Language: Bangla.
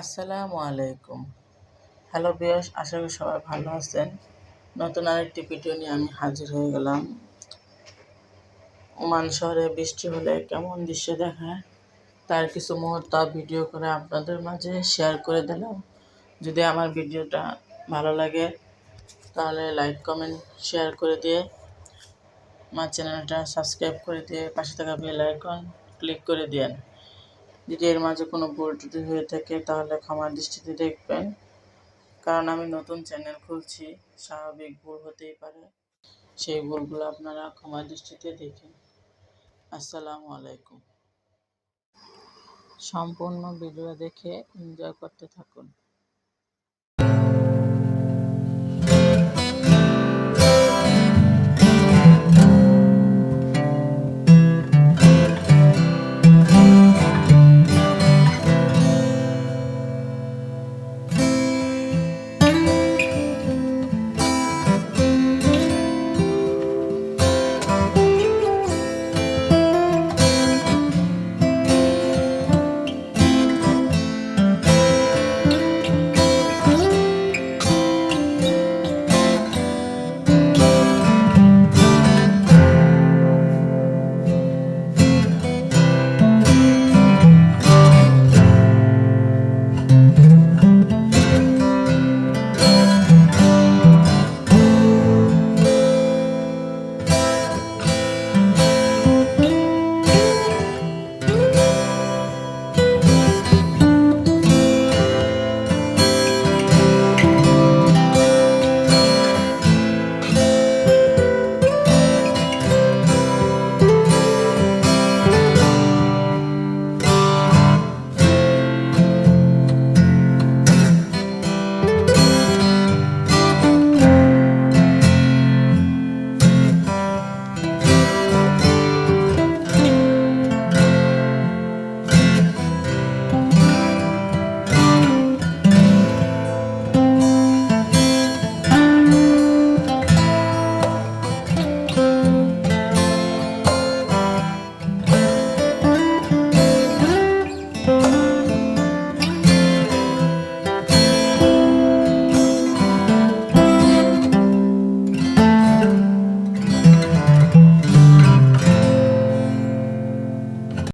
আসসালামু আলাইকুম। হ্যালো বিয়াস আশা করি সবাই ভালো আছেন। নতুন আরেকটি ভিডিও নিয়ে আমি হাজির হয়ে গেলাম। ওমান শহরে বৃষ্টি হলে কেমন দৃশ্য দেখায়, তার কিছু মুহূর্ত ভিডিও করে আপনাদের মাঝে শেয়ার করে দিলাম। যদি আমার ভিডিওটা ভালো লাগে, তাহলে লাইক কমেন্ট শেয়ার করে দিয়ে আমার চ্যানেলটা সাবস্ক্রাইব করে দিয়ে পাশে থাকা বেল আইকন ক্লিক করে দিয়েন। যদি এর মাঝে কোনো ভুল ত্রুটি হয়ে থাকে, তাহলে ক্ষমার দৃষ্টিতে দেখবেন। কারণ আমি নতুন চ্যানেল খুলছি, স্বাভাবিক ভুল হতেই পারে। সেই ভুলগুলো আপনারা ক্ষমার দৃষ্টিতে দেখেন। আসসালামু আলাইকুম। সম্পূর্ণ ভিডিও দেখে এনজয় করতে থাকুন। Yeah.